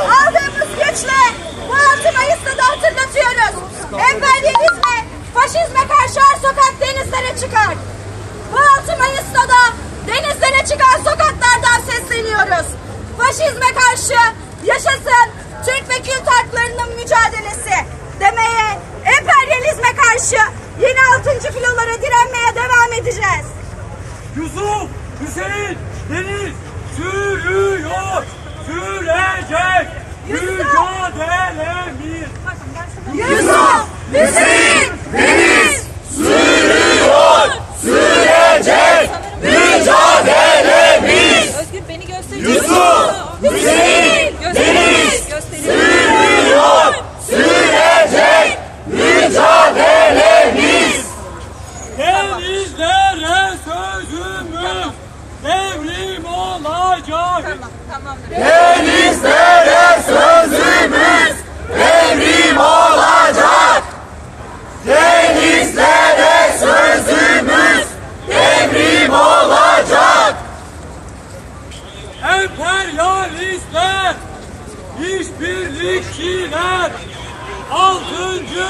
Aldığımız güçle bu 6 Mayıs'ta da hatırlatıyoruz. Emperyalizme, faşizme karşı her sokak denizlere çıkar. Bu 6 Mayıs'ta da denizlere çıkan sokaklardan sesleniyoruz. Faşizme karşı yaşasın Türk ve Kürt haklarının mücadelesi demeye, emperyalizme karşı yeni 6. filolara direnmeye devam edeceğiz. Yusuf, Hüseyin, Deniz sürüyor, sürecek mücadelemiz. Yusuf, Hüseyin, Deniz, Özgür beni gösterir. Yusuf, Hüseyin, Deniz. Gösterir. Denizlere sözümüz devrim olacak. Tamamdır. Emperyalistler, işbirlikçiler, altıncı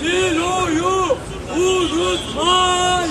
filoyu unutmayın.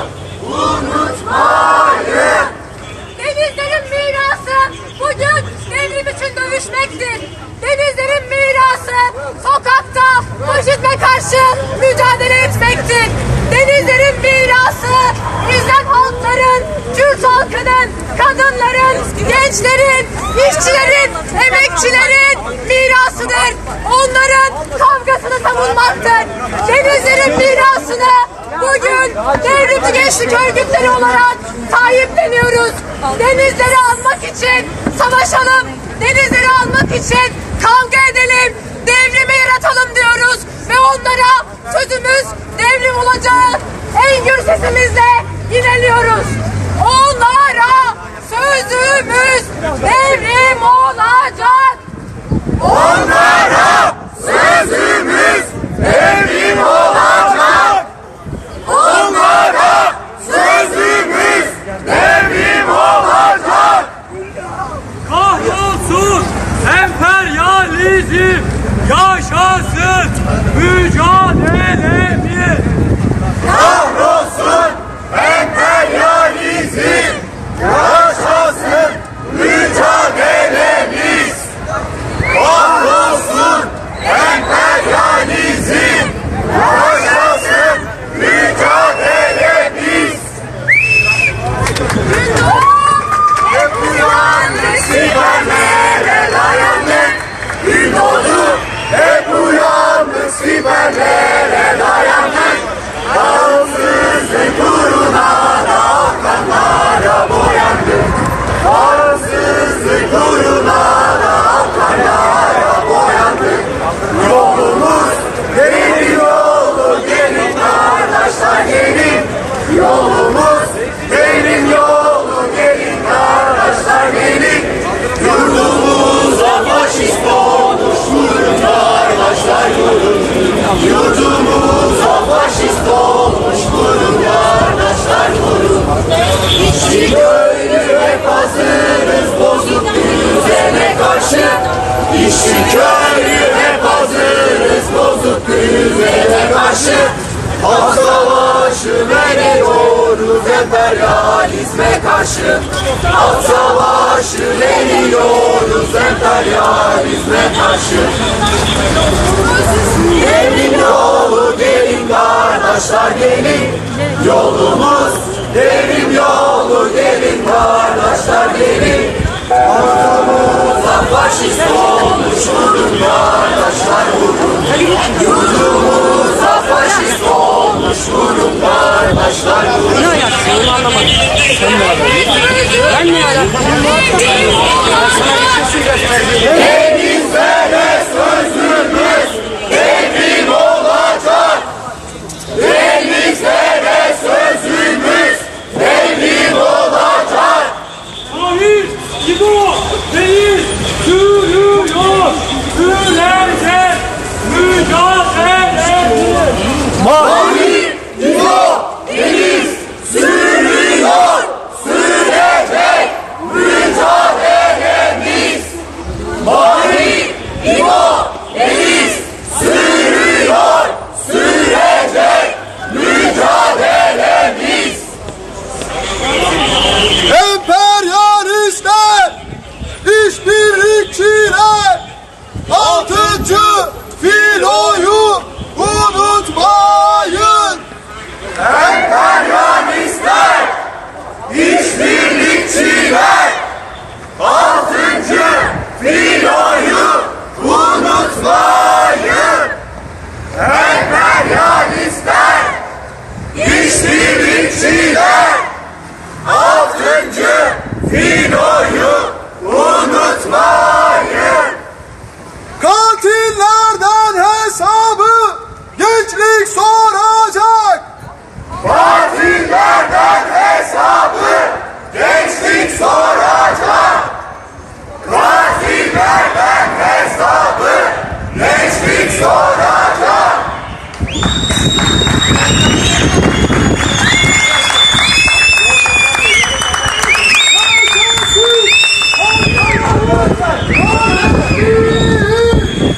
Denizlerin mirası bugün devrim için dövüşmektir. Denizlerin mirası sokakta faşizme karşı mücadele etmektir. Denizlerin mirası İzlem halkların, Kürt halkının, kadınların, gençlerin, işçilerin, emekçilerin mirasıdır. Onların kavgasını savunmaktır. Denizlerin mirasını bugün devrimci gençlik örgütleri olarak sahipleniyoruz. Denizleri almak için savaşalım. Denizleri almak için kavga edelim. Devrimi yaratalım diyoruz. Ve onlara sözümüz devrim olacak. En gür sesimizle ilerliyoruz. Onlara sözümüz devrim olacak. Kahrolsun İşçi köylü hep hazırız bozuk düzene karşı. İşçi köylü hep hazırız bozuk düzene karşı. Hak savaşı veriyoruz emperyalizme karşı. Hak savaşı veriyoruz emperyalizme karşı. Devrim yolu gelin kardeşler gelin Yolumuz devrim yolu gelin kardeşler gelin Yurdumuza faşist olmuş vurun kardeşler vurun. Yurdumuza faşist olmuş vurun kardeşler vurun. Ne ayaksın onu anlamadım. Ben ne Denizlere sözümüz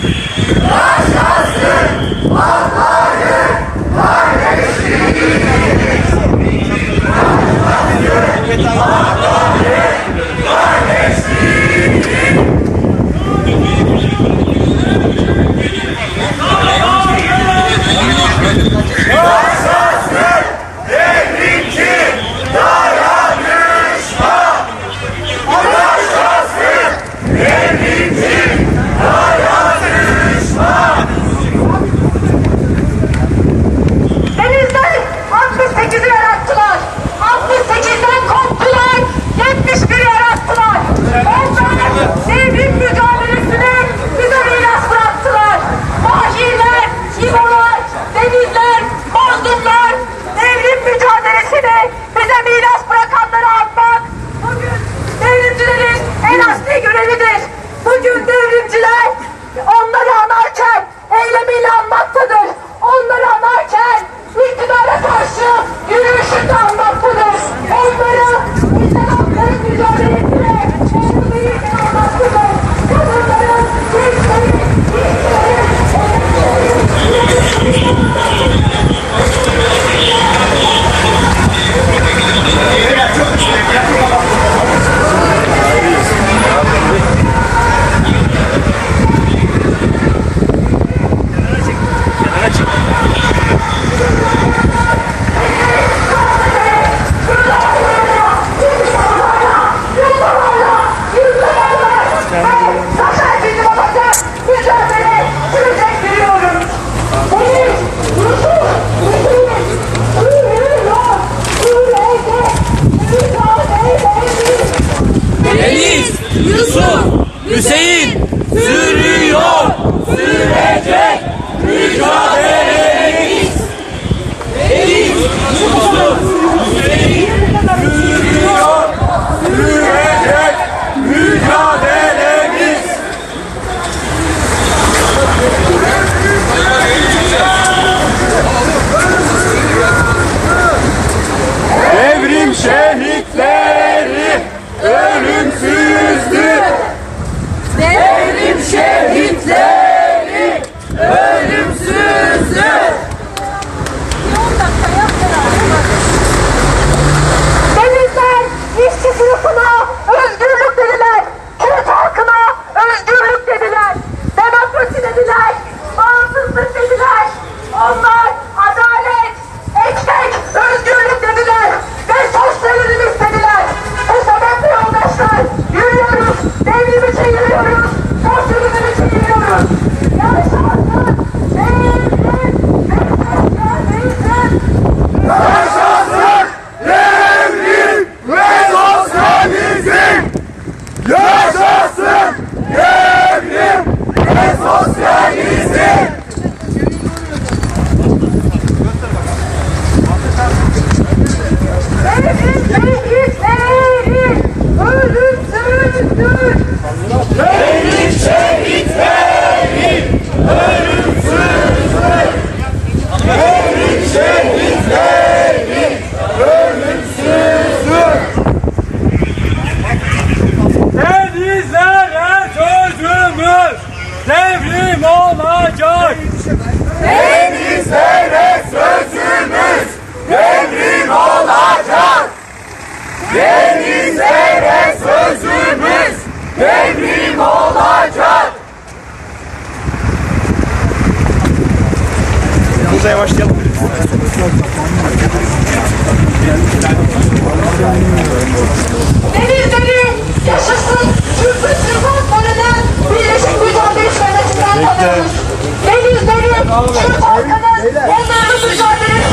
Nossa!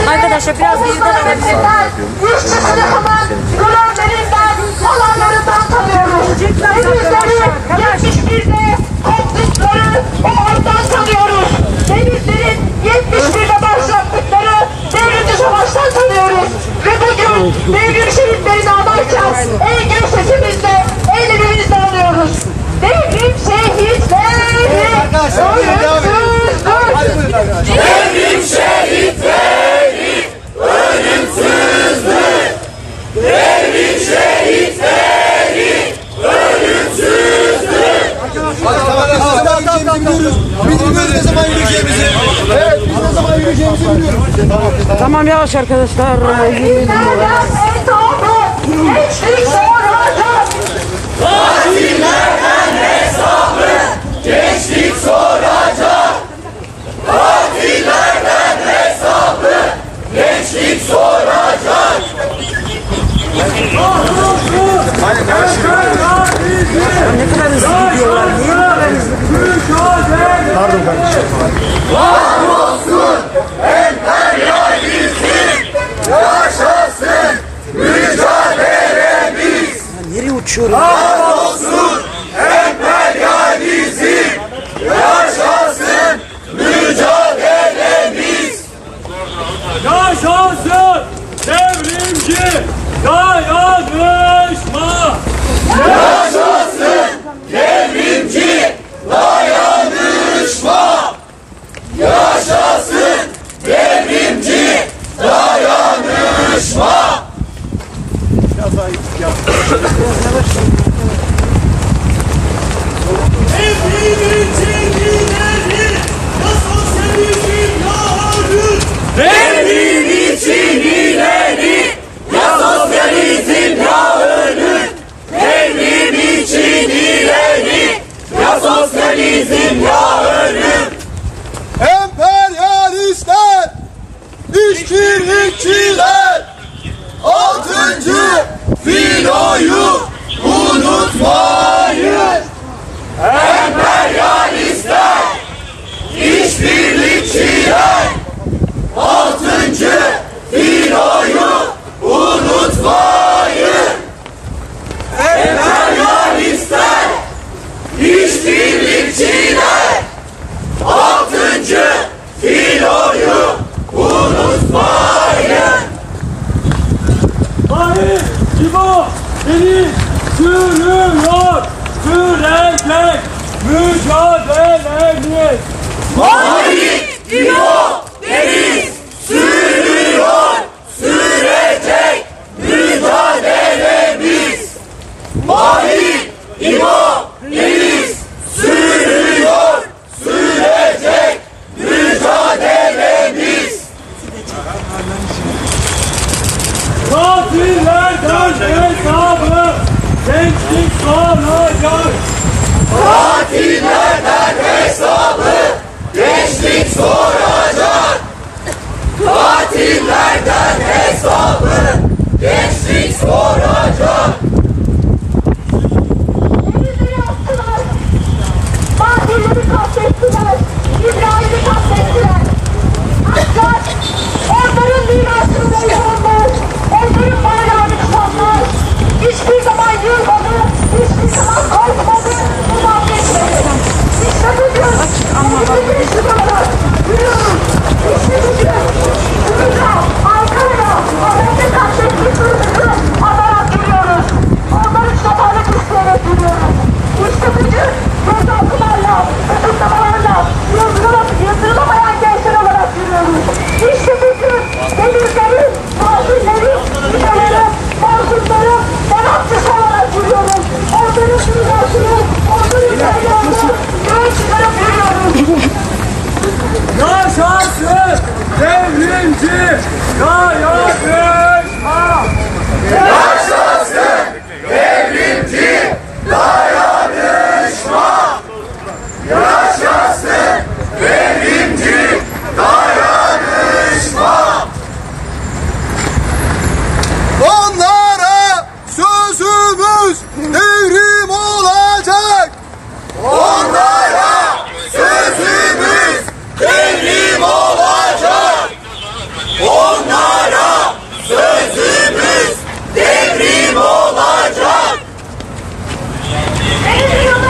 Arkadaşlar biraz geriden Denizlerinden, işçi sınıfının görevlerinden, alanlarından tanıyoruz. Denizleri 71'de koptukları o andan tanıyoruz. Denizlerin 71'de başlattıkları devrimci savaştan tanıyoruz. Ve bugün devrim şehitlerini anarken en gün sesimizle ellerimizle alıyoruz. Devrim şehitleri ölümsüzdür. Devrim şehitleri ölümsüzdür. Devrim şehitleri ölümsüzdür. Tamam tamam tamam. Biz biliyoruz ne zaman yürüyeceğimizi. Evet biz ne zaman yürüyeceğimizi biliyoruz. Tamam yavaş arkadaşlar. Nereden hesabı geçtik soracak. Gençlik soracak. Katillerden hesabı gençlik soracak. Ne kadar hızlı gidiyorlar. Niye bu kadar hızlı Pardon kardeşim. Yaşasın mücadelemiz. Nereye uçuyorum? Emperyalizm. Yaşasın mücadelemiz. Yaşasın devrimci dayanışma. Yaşasın devrimci dayanışma. Yaşasın devrimci dayanışma. Devrim için ileri ya sosyalizm ya ölüm. Devrim için ileri ya sosyalizm ya ölüm. Emperyalistler, işbirlikçiler, Altıncı filoyu unutmayın. Emperyalistler, işbirlikçiler, altıncı filoyu unutmayın. Emperyalistler, işbirlikçiler, altıncı filoyu unutmayın. Hayır, İbo beni sürüyor, sürecek mücadelemiz. Mavi İbo deniz sürüyor, sürecek mücadelemiz. Mavi İbo deniz sürüyor, sürecek mücadelemiz. Katillerden hesabı soracak. Katillerden hesabı gençlik soracak. Katillerden hesabı gençlik soracak. Denizleri attılar. Mahirleri katlettiler. İbrahim'i katlettiler. Ancak onların mirasını boyunlar. Onların bayrağını tutanlar. Hiçbir zaman yılmadı. Hiçbir zaman korkmadı. Bu vazgeçmedi. İşte bugün. Denizleri istiyorlar. Yürüyoruz. İşte bugün. Burada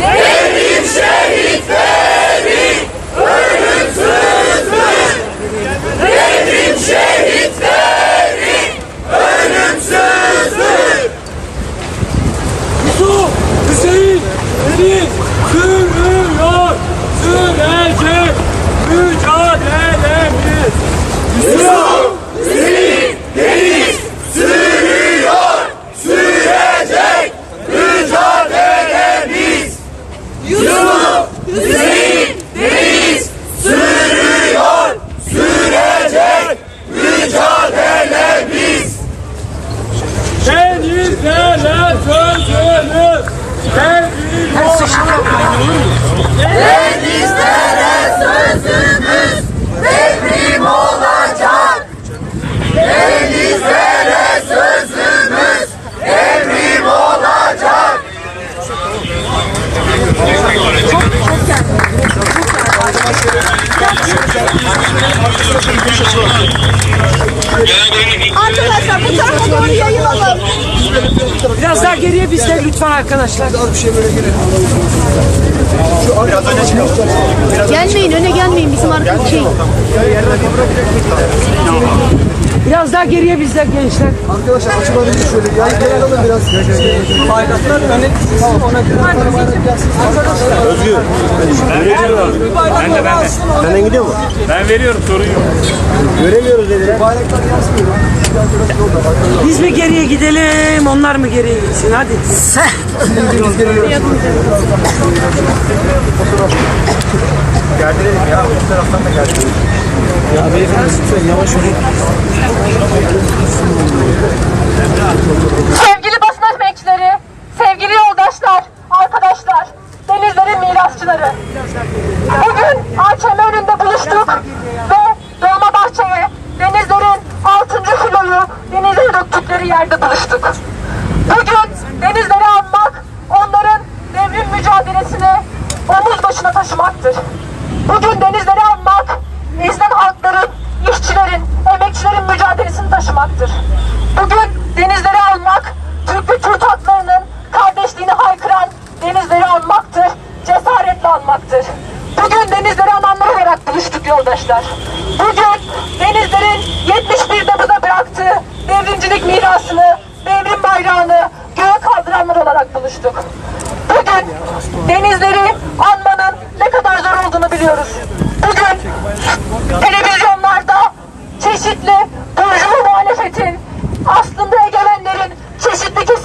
Devrim şehitleri ölümsüzdür. Devrim şehitleri ölümsüzdür. Yusuf, Hüseyin, Deniz sürüyor, sürecek mücadelemiz. Yusuf, Hüseyin, Deniz sürüyor, sürecek mücadelemiz. Yusuf, Hüseyin, Deniz sürüyor, sürecek mücadelemiz. Denizlere sözümüz, devrim Denizlere sözümüz devrim olacak. Denizlere sözümüz devrim olacak. Arkadaşlar bu tarafa doğru yayılalım. Biraz daha geriye bizler lütfen arkadaşlar. Az bir şey böyle gelin. Gelmeyin öne gelmeyin bizim arka şey. Biraz daha geriye bizler gençler. Arkadaşlar açılabilir şöyle. Gel gel alın biraz. Bayraklar öne ona göre gelsin. Özgür. Ben veriyorum. Ben de ben de. Benden gidiyor mu? Ben veriyorum sorun yok. Göremiyoruz dediler. Bayraklar yansmıyor. Biz mi geriye gidelim onlar mı geriye gitsin hadi. Gerdirelim ya. Bu taraftan da gerdirelim. Ya beyefendi lütfen yavaş olun. Sevgili basın emekçileri, sevgili yoldaşlar, arkadaşlar, denizlerin mirasçıları. Bugün AÇM önünde buluştuk ve Dolmabahçe'ye denizlerin 6. filoyu denize döktükleri yerde buluştuk. Bugün denizleri anmak, onların devrim mücadelesini omuz başına taşımaktır. Bugün denizleri anmak, izlen halkların, işçilerin, emekçilerin mücadelesini taşımaktır. Bugün denizleri almak, Türk ve Türk haklarının kardeşliğini haykıran denizleri almaktır, cesaretle almaktır. Bugün denizleri ananlar olarak buluştuk yoldaşlar. Bugün denizlerin 71'de burada bıraktığı devrimcilik mirasını, devrim bayrağını göğe kaldıranlar olarak buluştuk. Bugün denizleri anmanın ne kadar zor olduğunu biliyoruz. Bugün televizyonlarda çeşitli burjuva muhalefetin, aslında egemenlerin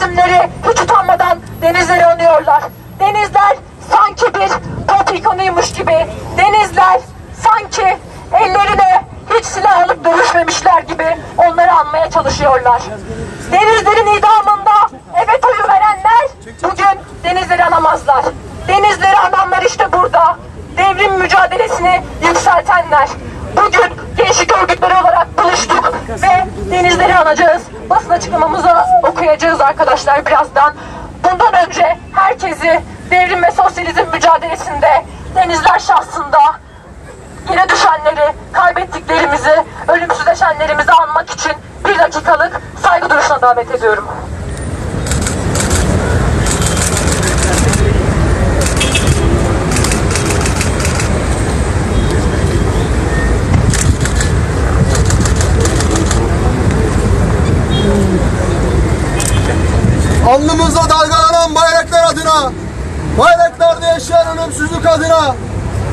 çeşitli kesimleri hiç utanmadan denizleri anıyorlar. Denizler sanki bir pop ikonuymuş gibi, denizler sanki ellerine hiç silah alıp dövüşmemişler gibi onları anmaya çalışıyorlar. Denizlerin idamında evet oyu verenler bugün denizleri anamazlar. Denizleri ananlar işte burada. Devrim mücadelesini yükseltenler. Bugün gençlik örgütleri olarak buluştuk ve denizleri anacağız. Basın açıklamamızı okuyacağız arkadaşlar birazdan. Bundan önce herkesi devrim ve sosyalizm mücadelesinde denizler şahsında yere düşenleri, kaybettiklerimizi, ölümsüzleşenlerimizi anmak için bir dakikalık saygı duruşuna davet ediyorum. Alnımızda dalgalanan bayraklar adına, bayraklarda yaşayan ölümsüzlük adına,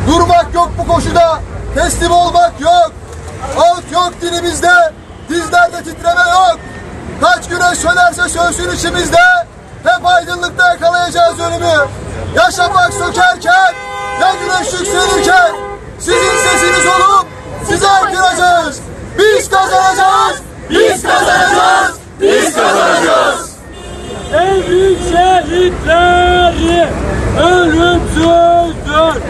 durmak yok bu koşuda, teslim olmak yok. Alt yok dilimizde, dizlerde titreme yok. Kaç güneş sönerse sönsün içimizde, hep aydınlıkta yakalayacağız ölümü. Yaşamak sökerken, ya güneş yükselirken, sizin sesiniz olup size haykıracağız. Biz kazanacağız, biz kazanacağız, biz kazanacağız. Devrim şehitleri ölümsüzdür.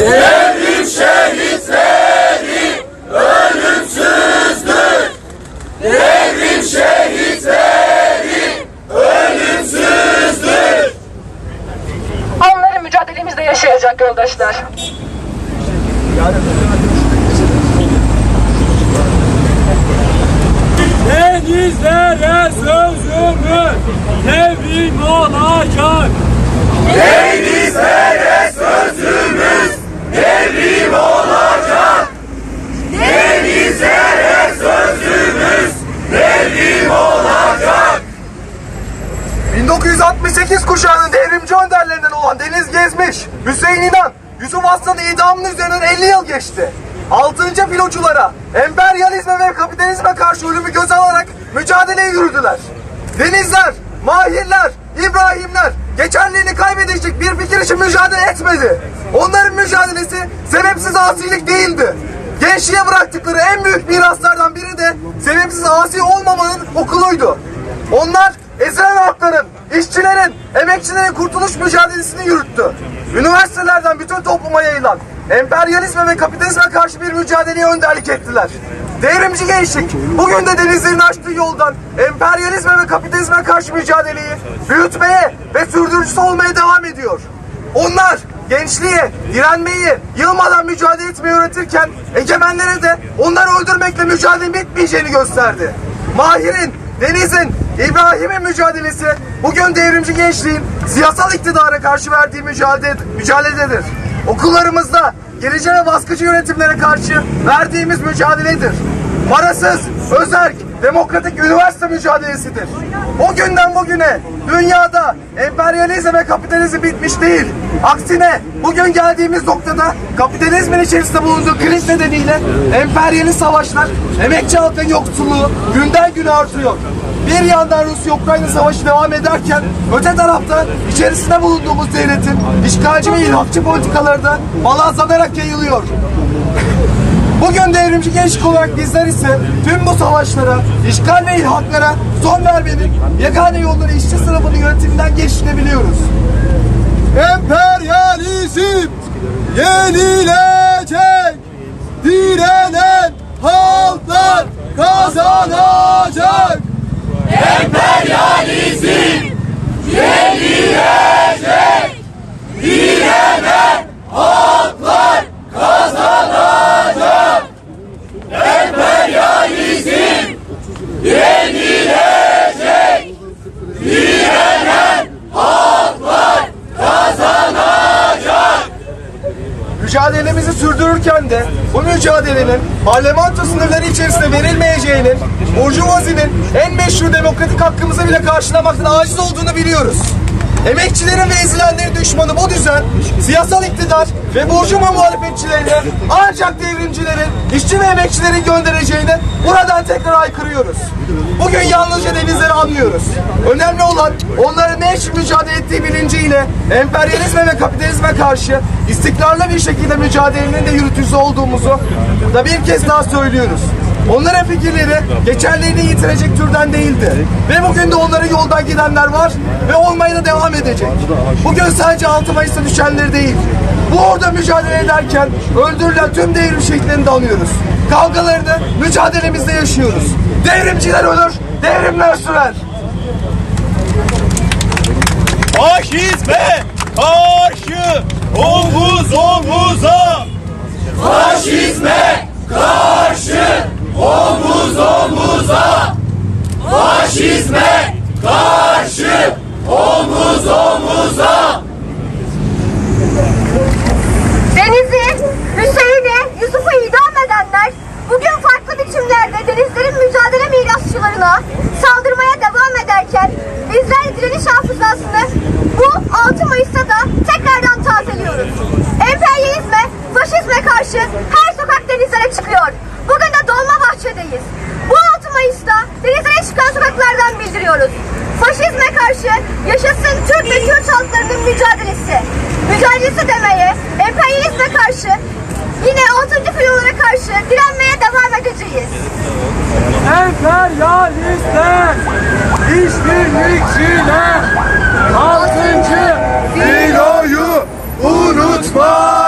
Devrim şehitleri ölümsüzdür. Devrim şehitleri ölümsüzdür. Onları mücadelemizde yaşayacak yoldaşlar. Denizlere sözümüz devrim olacak. Denizlere sözümüz devrim olacak. Denizlere sözümüz devrim olacak. 1968 kuşağının devrimci önderlerinden olan Deniz Gezmiş, Hüseyin İnan, Yusuf Aslan'ın idamının üzerinden 50 yıl geçti. 6. filoçulara, emperyalizme ve kapitalizme karşı ölümü göze alarak mücadeleye yürüdüler. Denizler, Mahirler, İbrahimler geçerliğini kaybedecek bir fikir için mücadele etmedi. Onların mücadelesi sebepsiz asilik değildi. Gençliğe bıraktıkları en büyük miraslardan biri de sebepsiz asi olmamanın okuluydu. Onlar ezilen halkların, işçilerin, emekçilerin kurtuluş mücadelesini yürüttü. Üniversitelerden bütün topluma yayılan emperyalizme ve kapitalizme karşı bir mücadeleye önderlik ettiler. Devrimci gençlik bugün de denizlerin açtığı yoldan emperyalizme ve kapitalizme karşı mücadeleyi büyütmeye ve sürdürücüsü olmaya devam ediyor. Onlar gençliğe, direnmeyi, yılmadan mücadele etmeyi öğretirken egemenlere de onları öldürmekle mücadele bitmeyeceğini gösterdi. Mahir'in, Deniz'in, İbrahim'in mücadelesi bugün devrimci gençliğin siyasal iktidara karşı verdiği mücadele, mücadeledir. Okullarımızda gerici ve baskıcı yönetimlere karşı verdiğimiz mücadeledir. Parasız, özerk, demokratik üniversite mücadelesidir. O günden bugüne dünyada emperyalizm ve kapitalizm bitmiş değil. Aksine bugün geldiğimiz noktada kapitalizmin içerisinde bulunduğu kriz nedeniyle emperyalist savaşlar, emekçi halkın yoksulluğu günden güne artıyor. Bir yandan Rusya-Ukrayna savaşı devam ederken öte tarafta içerisinde bulunduğumuz devletin işgalci ve ilhakçı politikaları da balazlanarak yayılıyor. Bugün devrimci gençlik olarak bizler ise tüm bu savaşlara, işgal ve ilhaklara son vermenin yegane yolları işçi sınıfının yönetiminden geçtiğini biliyoruz. Emperyalizm yenilecek, direnen halklar kazanacak. Emperyalizm yenilecek. Direnen halklar kazanacak. Emperyalizm yenilecek. Direnen halklar kazanacak. Mücadelemizi sürdürürken de bu mücadelenin parlamento sınırları içerisinde verilmeyeceğinin, Burjuvazi'nin en meşru demokratik hakkımızı bile karşılamaktan aciz olduğunu biliyoruz. Emekçilerin ve ezilenlerin düşmanı bu düzen, siyasal iktidar ve burjuva muhalefetçilerini ancak devrimcilerin, işçi ve emekçilerin göndereceğini buradan tekrar aykırıyoruz. Bugün yalnızca denizleri anlıyoruz. Önemli olan onların ne için mücadele ettiği bilinciyle emperyalizme ve kapitalizme karşı istikrarlı bir şekilde mücadelenin de yürütücüsü olduğumuzu da bir kez daha söylüyoruz. Onların fikirleri geçerliğini yitirecek türden değildi. Ve bugün de onların yoldan gidenler var ve olmaya da devam edecek. Bugün sadece 6 Mayıs'ta düşenleri değil, bu orada mücadele ederken öldürülen tüm devrim şehitlerini de anıyoruz. Kavgalarını mücadelemizde yaşıyoruz. Devrimciler ölür, devrimler sürer. Faşizme karşı omuz omuza. Faşizme karşı omuz omuza. Faşizme karşı omuz omuza. Deniz'i, Hüseyin'i, Yusuf'u idam edenler bugün farklı biçimlerde denizlerin mücadele mirasçılarına saldırmaya devam ederken bizler direniş hafızasını bu 6 Mayıs'ta da tekrardan tazeliyoruz. Emperyalizme, her sokak denizlere çıkıyor. Bugün de Dolmabahçe'deyiz. Bu 6 Mayıs'ta denizlere çıkan sokaklardan bildiriyoruz. Faşizme karşı yaşasın Türk ve Kürt halklarının mücadelesi. Mücadelesi demeye, emperyalizme karşı yine 6. filolara karşı direnmeye devam edeceğiz. Emperyalistler, işbirlikçiler, altıncı Filoyu unutmayın.